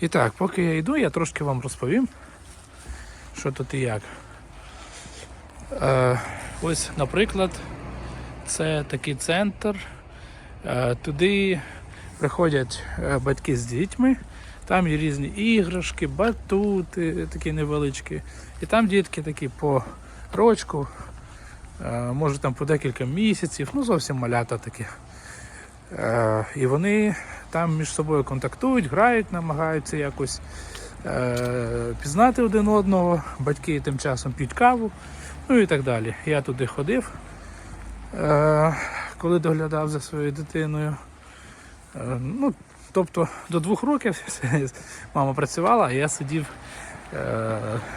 І так, поки я йду, я трошки вам розповім, що тут і як. Е, ось, наприклад, це такий центр. Е, туди приходять е, батьки з дітьми, там є різні іграшки, батути такі невеличкі. І там дітки такі по рочку, е, може там по декілька місяців, ну зовсім малята такі. Е, і вони там між собою контактують, грають, намагаються якось е, пізнати один одного. Батьки тим часом п'ють каву, ну і так далі. Я туди ходив, е, коли доглядав за своєю дитиною. Ну, тобто до двох років мама працювала, а я сидів,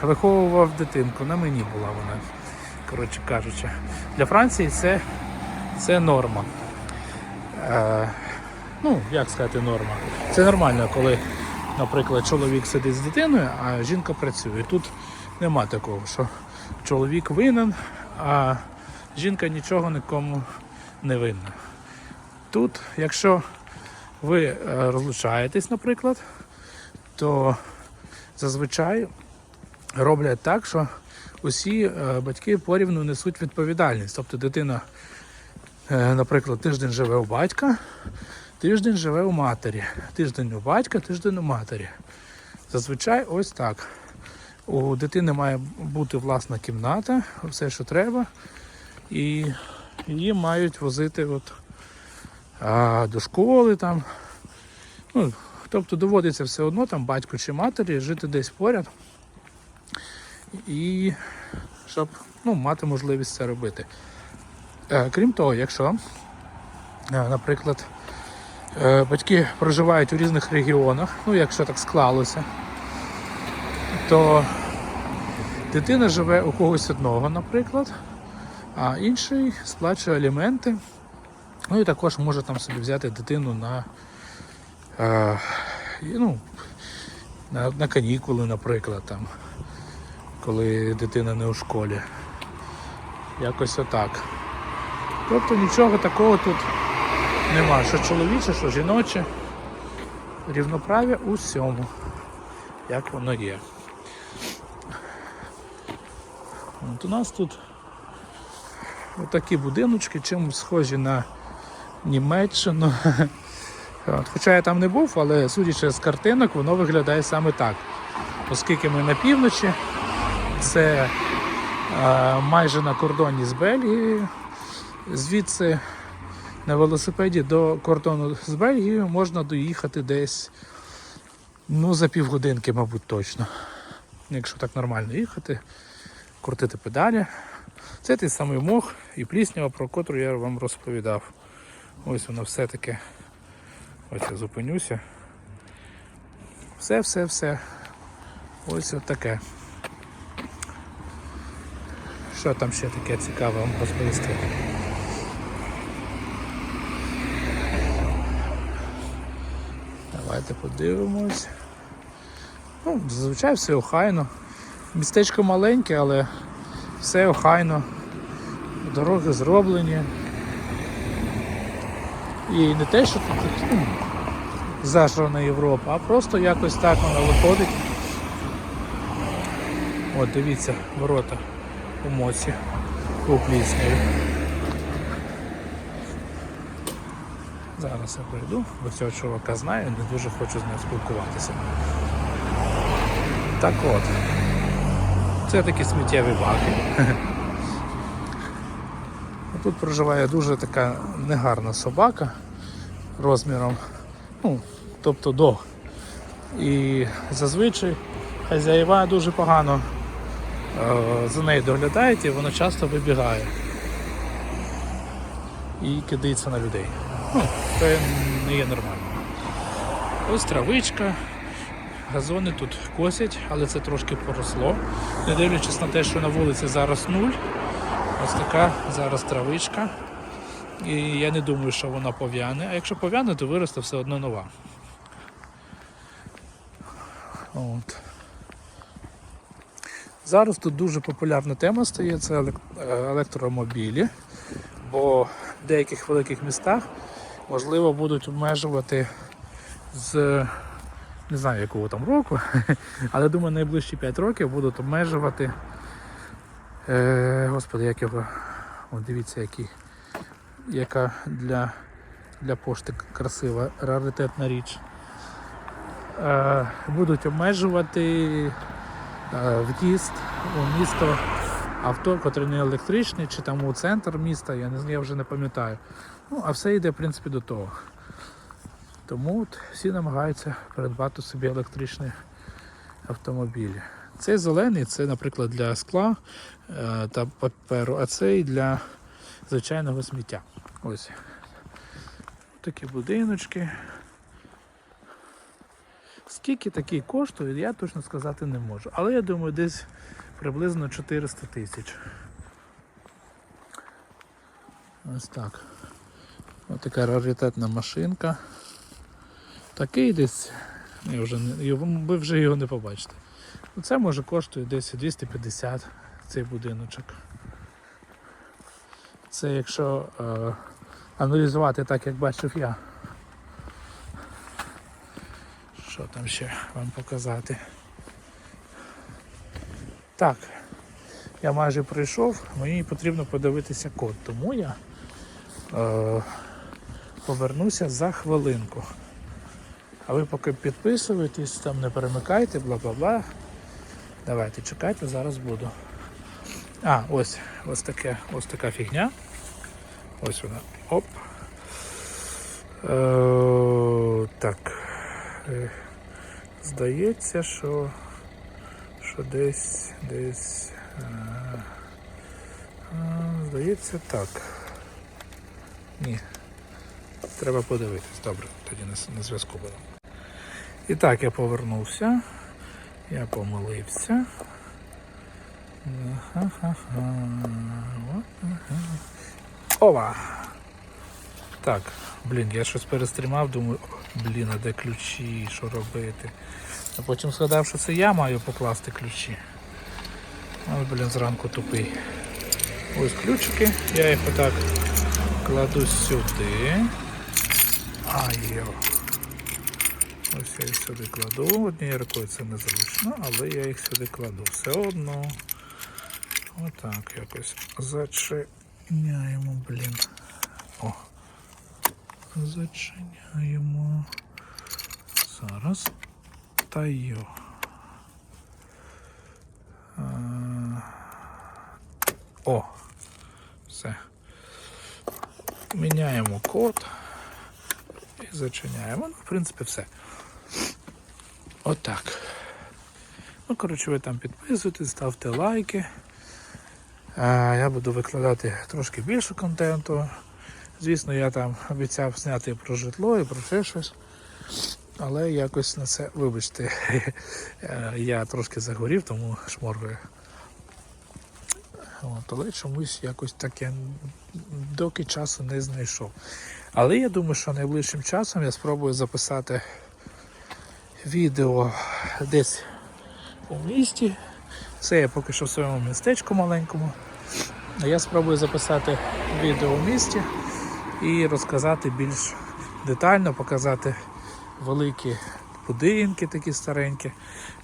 виховував дитинку. На мені була вона, коротше кажучи. Для Франції це, це норма. Е, ну, як сказати, норма. Це нормально, коли, наприклад, чоловік сидить з дитиною, а жінка працює. Тут нема такого, що чоловік винен, а жінка нічого нікому не винна. Тут, якщо ви е, розлучаєтесь, наприклад, то зазвичай роблять так, що усі е, батьки порівну несуть відповідальність. Тобто дитина наприклад, тиждень живе у батька, тиждень живе у матері. Тиждень у батька, тиждень у матері. Зазвичай ось так. У дитини має бути власна кімната, все, що треба, і її мають возити от, а, до школи там. Ну, тобто доводиться все одно там батьку чи матері жити десь поряд. І щоб ну, мати можливість це робити. Е, Крім того, якщо, е, наприклад, е, батьки проживають у різних регіонах, ну якщо так склалося, то дитина живе у когось одного, наприклад, а інший сплачує аліменти. Ну і також може там собі взяти дитину на, ну, на, на канікули, наприклад, там, коли дитина не у школі. Якось отак. Тобто нічого такого тут нема. Що чоловіче, що жіноче. Рівноправ'я у всьому, як воно є. От у нас тут отакі будиночки, чимось схожі на Німеччину. От, хоча я там не був, але судячи з картинок, воно виглядає саме так. Оскільки ми на півночі, це е, майже на кордоні з Бельгією. Звідси на велосипеді до кордону з Бельгією можна доїхати десь ну, за півгодинки, мабуть, точно. Якщо так нормально їхати, крутити педалі. Це той самий мох і пліснява, про котру я вам розповідав. Ось воно все таке. Ось я зупинюся. Все, все, все. Ось от таке. Що там ще таке цікаве вам розповісти? Давайте подивимось. Ну, зазвичай все охайно. Містечко маленьке, але все охайно. Дороги зроблені. І не те, що тут ну, зажрана Європа, а просто якось так вона виходить. От, дивіться, ворота у моці у плісняві. Зараз я прийду, бо цього чувака знаю, не дуже хочу з ним спілкуватися. Так от. Це такі сміттєві баки. Тут проживає дуже така негарна собака розміром, ну, тобто дог. І зазвичай хазяїва дуже погано е, за нею доглядають і вона часто вибігає і кидається на людей. Ну, це не є нормально. Ось травичка, газони тут косять, але це трошки поросло. Не дивлячись на те, що на вулиці зараз нуль. Ось така зараз травичка. І я не думаю, що вона пов'яне, а якщо пов'яне, то виросте все одно нова. От. Зараз тут дуже популярна тема стає це е, електромобілі, бо в деяких великих містах можливо будуть обмежувати з Не знаю якого там року, але думаю, найближчі 5 років будуть обмежувати. Е, господи, як його. О, дивіться, який, яка для, для пошти красива, раритетна річ. Е, будуть обмежувати е, в'їзд у місто авто, котрі не електричні, чи там у центр міста, я, не, я вже не пам'ятаю. Ну, а все йде, в принципі, до того. Тому от всі намагаються придбати собі електричні автомобілі. Цей зелений це, наприклад, для скла е, та паперу, а цей для звичайного сміття. Ось. Такі будиночки. Скільки такі коштують, я точно сказати не можу. Але я думаю, десь приблизно 400 тисяч. Ось так. Ось така раритетна машинка. Такий десь. Вже ви вже його не побачите. Це може коштує десь 250 цей будиночок. Це якщо е, аналізувати так, як бачив я. Що там ще вам показати? Так, я майже прийшов, мені потрібно подивитися код, тому я е, повернуся за хвилинку. А ви поки підписуєтесь, там не перемикайте, бла-бла-бла. Давайте чекайте, зараз буду. А, ось, ось таке, ось така фігня. Ось вона. Оп. Е, так. Е, здається, що, що десь, десь. Е, е, здається, так. Ні. Треба подивитись. Добре, тоді на, зв'язку буду. І так, я повернувся. Я помилився. Ова! Так, блін, я щось перестрімав, думаю, блін, а де ключі, що робити. А потім згадав, що це я маю покласти ключі. Але, блін, зранку тупий. Ось ключики, я їх отак кладу сюди. Айо. Ось я їх сюди кладу. Однією рукою це незручно, але я їх сюди кладу. Все одно. Отак якось зачиняємо, блін. О. Зачиняємо. Зараз. Та йо. А, О. Все. Міняємо код і зачиняємо. Ну, в принципі, все. Отак. Ну, коротше, ви там підписуйтесь, ставте лайки. Я буду викладати трошки більше контенту. Звісно, я там обіцяв зняти про житло і про ще щось. Але якось на це, вибачте, е, я трошки загорів, тому шморгаю. От, але чомусь якось таке доки часу не знайшов. Але я думаю, що найближчим часом я спробую записати відео десь у місті. Це я поки що в своєму містечку маленькому. Я спробую записати відео в місті і розказати більш детально, показати великі будинки такі старенькі.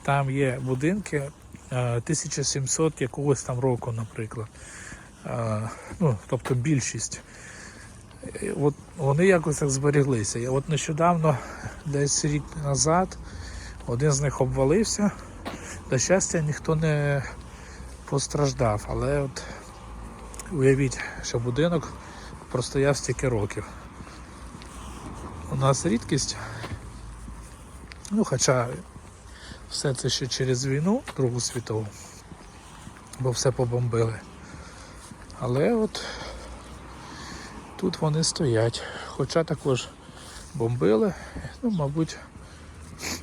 Там є будинки е, 1700 якогось там року, наприклад. Е, Ну, тобто більшість. От вони якось так зберіглися. І от нещодавно, десь рік назад, один з них обвалився. До щастя, ніхто не постраждав, але от уявіть, що будинок простояв стільки років. У нас рідкість, ну хоча все це ще через війну, Другу світову, бо все побомбили. Але от тут вони стоять. Хоча також бомбили, ну, мабуть,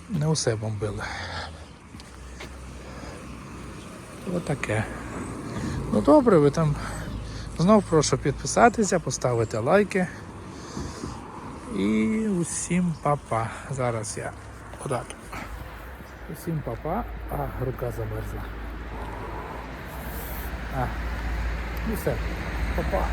не усе бомбили. Отаке. Ну добре, ви там знов прошу підписатися, поставити лайки. І усім папа. Зараз я отак. Усім папа, а рука замерзла. А, ну все, папа.